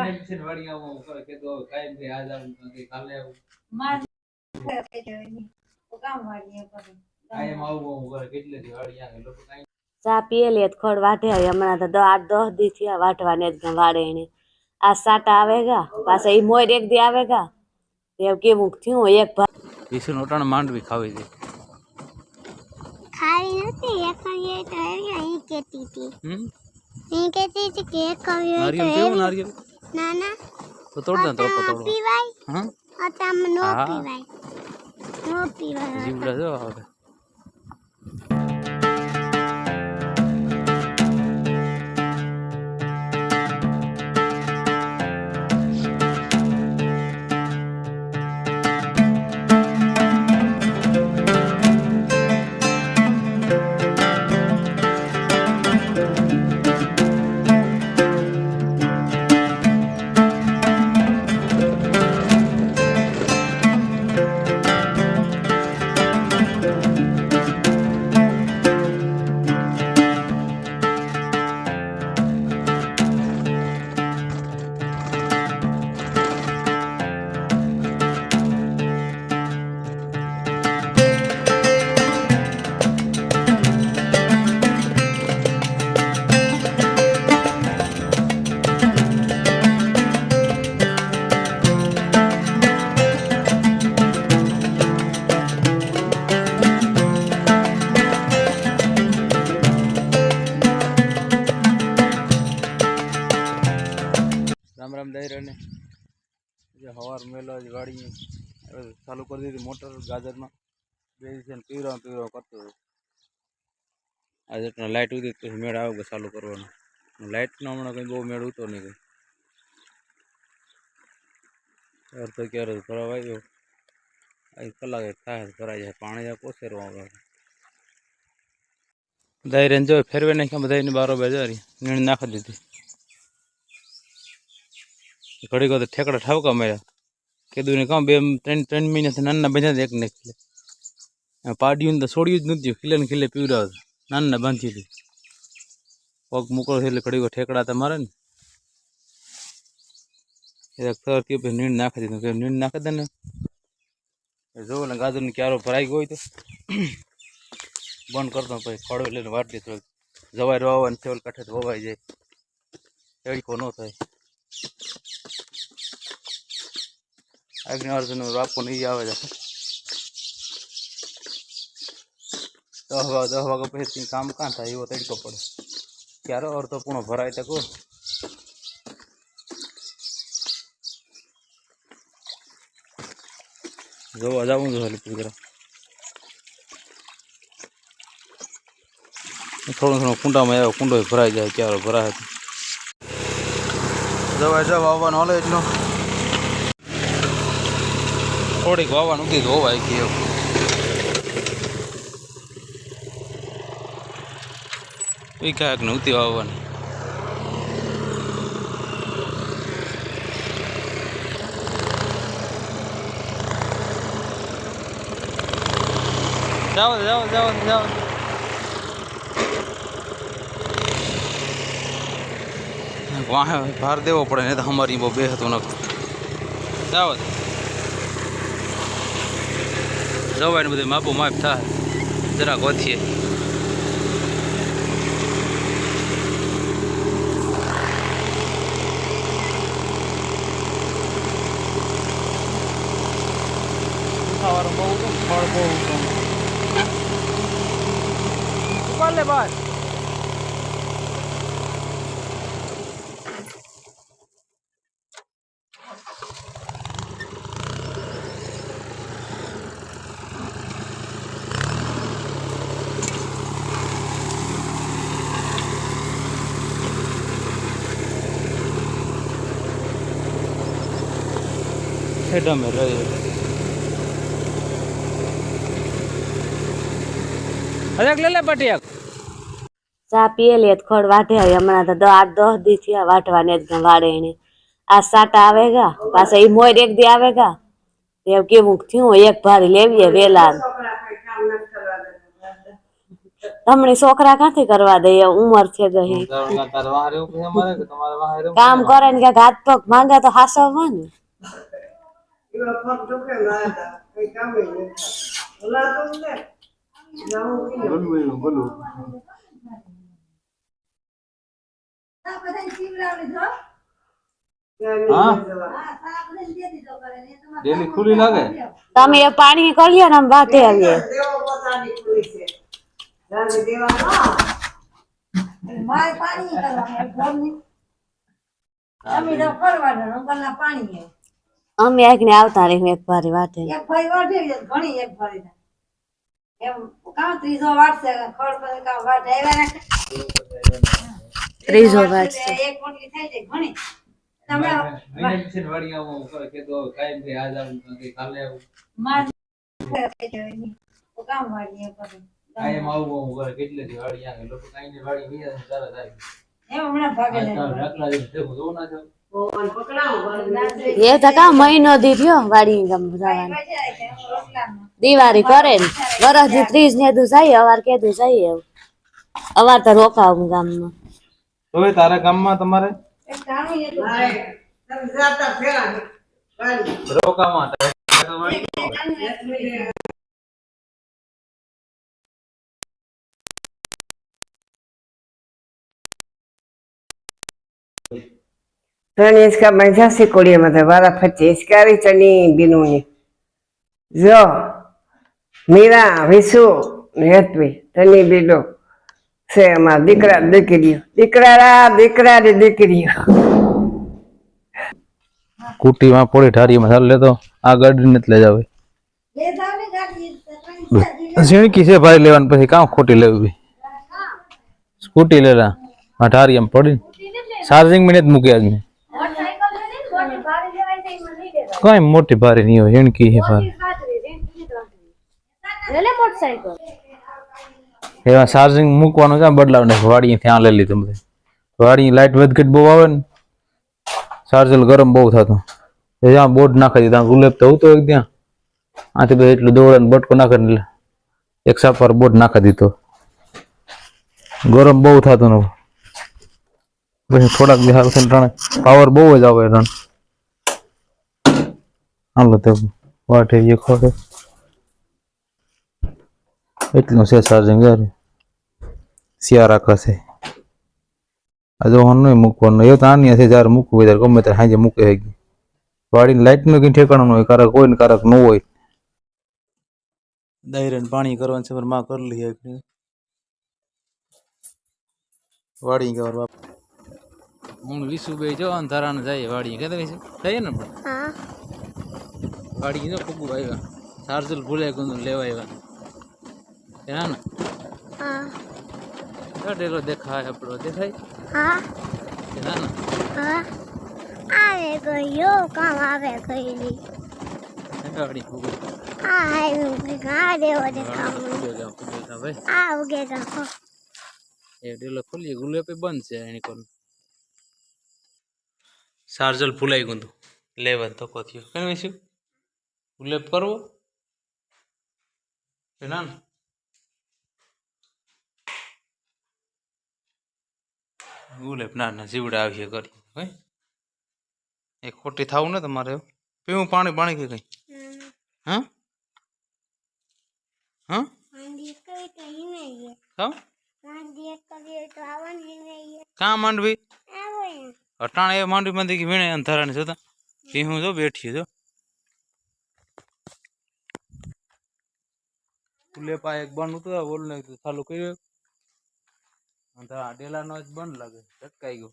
મહિને પછી ઉપર કે આવું કાઈ નહીં, આજ આવું કે કાલે આવું. કામ કરે કેટલે દી લોકો કાંઈ ચા પીએ લે ખોડ વાઢે. હમણાં તો આઠ દસ દી થયા વાઢવાને જ વાડે એને. આ સાટા આવેગા પાછા ઈ મોર એક દી આવેગા તે કેવું થયું એક ભાગ વિસુ નોટાણ માંડવી ખાવી હતી ખાવી નથી એક ખાવીએ તો અહીં કહેતી હતી. હમ? અહીં કહેતી હતી કે એક ખાવી તો નારિયેલ નારિયેલ ના ના તો તોડ દે તોડકો અતામાં તોડો પીવાય હા અતામાં નો પીવાય નો પીવાય જીવડા જો હવે હવાર મેલો હવે ચાલુ કરી દીધી મોટર ગાજરમાં. બે દિવસે પીવરા પીવરા કરતો હતો આજે તો લાઇટ ઉધી પછી મેળ આવે કે ચાલુ કરવાનો. લાઇટનો હમણાં કંઈ બહુ મેળ ઉતો નહીં કંઈ. તો ક્યારે ભરાવા આવ્યો અહીં કલાક થાય તો ભરાઈ જાય પાણી જાય કોસેરવા આવે બધા રેન્જો ફેરવે નાખ્યા બધાની બારો બેજારી નીણ નાખી દીધી. ઘડીક તો ઠેકડા ઠાવકા માર્યા. કીધું ને કહું બે ત્રણ ત્રણ મહિનાથી નાના બાંધ્યા એક ને ખીલે પાડ્યું ને તો છોડ્યું જ નથી ખીલે ને ખીલે પીવડાવ નાના બાંધી હતી પગ મોકળો છે એટલે ઘડી ઠેકડા તો મારે ને. એ સર કે પછી નીણ નાખી દીધું. કે નીણ નાખી દે ને? જોવો ને ગાજરનું ક્યારો ભરાઈ ગયો હોય તો. બંધ કરતો પછી ખડો લઈને વાટ દીધો જવાય રવાને સેવલ કાંઠે વવાઈ જાય. એડકો ન થાય. અગ્નિ રાખવું નહીં આવે છે. દસ વાગે દસ વાગે પછી કામ કાં થાય એવો તડકો પડે. ક્યારે અડધો પૂણો ભરાય તકો? જોવા જવું જોઈએ જરા. થોડું થોડું કુંડામાં આવ્યો કુંડો ભરાઈ જાય, ક્યારે ભરાય. જવા જવા આવવાનો હાલે એટલો. થોડીક વાવાનું કીધું હોવાય કે એવું. એ કાંઈક ને ઉતી વાવવાની. જાઓ જાઓ જાઓ જાઓ વાહે, ભાર દેવો પડે ને તો અમારી બહુ બે હતું નખ જાઓ જવાય ને બધું માપો માપ થાય. જરાક વધીએ. ખાવાનું બહુ ફળ બહુ ઉપર લે બાર હેડા મેં રહે અરે લે લે પટિયા ચા પીએ લે ખોડ વાઢે હવે. હમણાં તો દ- આઠ દસ દી થયા વાઢવાને જ વાડે વાળે એને. આ સાટા આવેગા પાછા ઈ મોર એક દી આવેગા એમ કેવું થયું એક ભારી લેવીએ વેલા તમને છોકરા ક્યાંથી કરવા દે? ઉંમર છે ગઈ કામ કરે ને ક્યાંક હાથ પગ માંગે તો હાસવવા ને બોલું બોલું હા ડેલી ખુલ્લી લાગે તમે એ પાણી કરી વાતે ને આમ વાટે આવીએ અમે એક ને આવતા રહી એક વારી વાટે ત્રીજો વાટ છે વાડી આવું કે તો કાયમથી આજ આવું કે કાલે આવું. કાયમ એક મોટી થઈ જાય ઘણી કેટલી વાળી લોકો કઈ ને વાળી ચાલે સારા થાય આજકાલ રાખલા જેવું ભેગું જોવું ના જાવ એ તો કા મહિનો દી થયો વાડી જવાનું. દિવાળી કરે ને. વરસથી ત્રીસ ને દુ જાય, અવાર કેદું જાય એવું. અવાર તો રોકાવું ગામમાં. હવે તારા ગામમાં તમારે? રોકામાં ત્રણ હિંચકા બાંધ્યા કોળીયામાં વારા ફરતી હિંચકારી ચણી બીનુની. જો, મીરા, વિસુ હેતવી તની બીડો છે એમાં દીકરા દીકરીઓ. દીકરા દીકરા ને દીકરીઓ. કુટીમાં પોળી ઠારીમાં ચાલ લેતો આ ગાડી નથી લઈ જાવે. ઝીણકી છે ભાઈ લેવાની, પછી કામ ખોટી લેવી? સ્કૂટી લેલા. આ ઠારી આમ પડી ચાર્જિંગ મિનિટ મૂકી આજ મેં કઈ મોટી ભારી નહીં હોય ઝીણકી છે ભારી. એમાં ચાર્જિંગ મૂકવાનું છે બદલાવ ને વાડી ત્યાં લઈ લીધું બધે. વાડી લાઈટ વધઘટ બહુ આવે ને ચાર્જર ગરમ બહુ થતો. જ્યાં બોર્ડ નાખી દીધા ગુલેબ તો હતો એક ત્યાં. આથી બધું એટલું દોડે ને બટકો નાખે ને એટલે એક સાપ પર બોર્ડ નાખી દીધો. ગરમ બહુ થતું ને પછી થોડાક દિવસ હાલ થઈને રણે પાવર બહુ જ આવે રન હાલો તો વાટે એ ખોટે એટલું છે ચાર્જિંગ યાર શિયા રાખે છે આ જો હું નહીં મૂકવાનું. એ તો આની હશે જ્યારે મૂકવું હોય ત્યારે ગમે ત્યારે સાંજે મૂકે છે વાડીની લાઇટનું કંઈ ઠેકાણું ન હોય કારક હોય ને કારક ન હોય. દાયરે પાણી કરવાનું છે માં કરી લઈએ વાડી કહેવા બાપ. હું વિસુ બે જો અંધારાને જાય વાડી કહેતા વિસુ જઈએ ને હા. જો પગું આવ્યા. ચાર્જર ભૂલાઈ ગયું લેવા આવ્યા. એના ને હા. ડેલો દેખાય આપણો દેખાય? હા. એના ને હા. આવે ગયો કામ આવે ગઈ ગાડી પગું આ આવ્યું આ દેવો આ ઉગે એ ડેલો ખોલીએ ગુલેપે બંધ છે એની કોલ ચાર્જર ભૂલાઈ ગયું લેવાનું તો થયો. કેમ વિશું ગુલેપ કરવો? કે ના ને ગુલેપ ના ના જીવડા આવીએ કરી. હે? એ ખોટી થવું ને તમારે પીવું પાણી પાણી કે કઈ? હા? હા? કઈ કઈ કાં? માંડવી? અટાણે એ માંડવી કે વીણે અંધારાને જોતા પીહું જો બેઠી જો. ફૂલેપા એક બંધ હતો ઓલ ચાલુ કર્યો ડેલા નો જ બંધ લાગે, ચટકાઈ ગયો.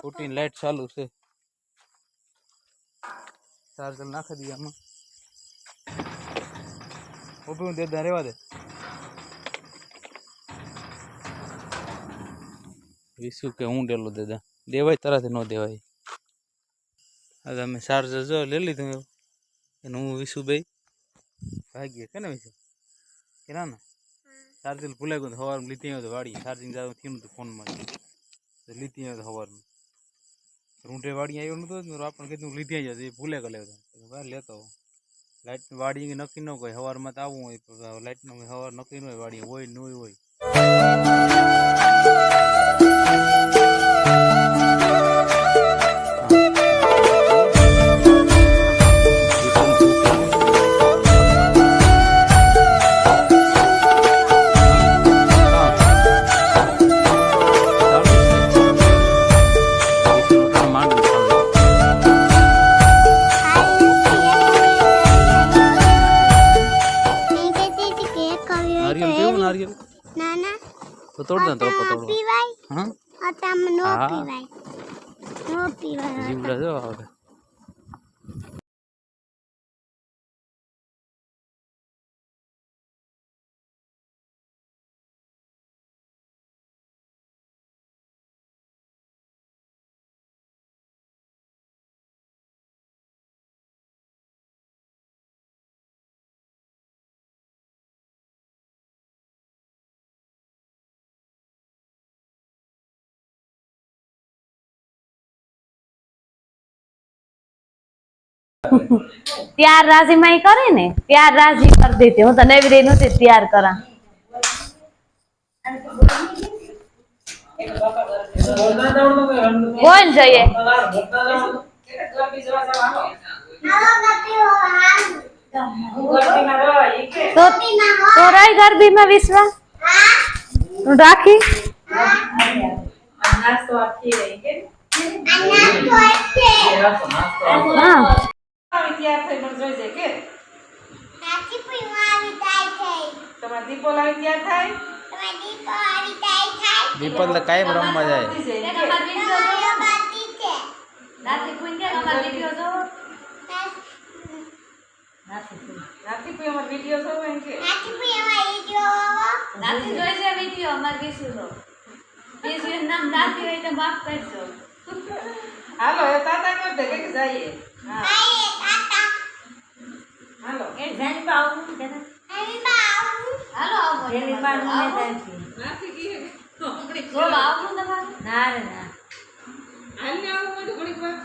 ફૂટીની લાઈટ ચાલુ છે. ચાર્જર નાખી દઈએ આમાં. ઊભી હું દેદા રેવા દે. વિસુ કે હું ડેલો દેદા દેવાય તરત ન દેવાય. હવે અમે ચાર્જર જો લઈ લીધું. અને હું વિશુભાઈ ભાગીએ કે વિસુ કે ના ના? ચાર્જર ભૂલાઈ ગયું સવારમાં લીધી આવ્યો તો વાડી ચાર્જિંગ જાવ થયું નતું ફોનમાં. લીધી આવ્યો સવારમાં રૂંઢે વાડી આવ્યો નતો આપણને કીધું લીધી આવ્યો એ ભૂલે ગયો બહાર લેતો. લાઇટ વાડી નક્કી ન હોય સવારમાં તો આવવું હોય તો લાઇટનું સવાર નક્કી ન હોય વાડી હોય ન હોય. નારિયેલ ના ના તો તોડ દે તો આમાં તોડ પીવાય? હા? આમાં નો. પીવાય. નો પીવાય. જીવડા જો આવે ત્યાર રાજી માં કરે ને, ત્યાર રાજી કરી દેતી હું તો નવી રહી નહોતી ત્યાર કરા. બોલ જોઈએ. તો તો રહી ગરબી માં વિશ્વા તું રાખી? હા. નાચી પીવા આવી જાય થઈ. તમાર દીપો લાવી તૈયાર થાય? તમાર દીપો આવી તૈયાર થાય. દીપો તો કાયમ રમવા જાય. તમારી બાકી છે. નાથી કોઈ અમારે વીડિયો જોવો? નાથી કોઈ. અમાર વિડિયો જો એમ કે? નાચી પીવા અમાર વિડિયો નાથી જોઈ છે વીડિયો અમાર વિશ્વ જો વિશ્વ નામ નાથી હોય તો માફ કરજો. હાલો એ તાતા કે જઈએ. હા. આઈએ તાતા હાલો એની બા આવું. હાલો આવો નાથી કીએ. બોલો આવું તમારું. હાલને આવું બધું વાર.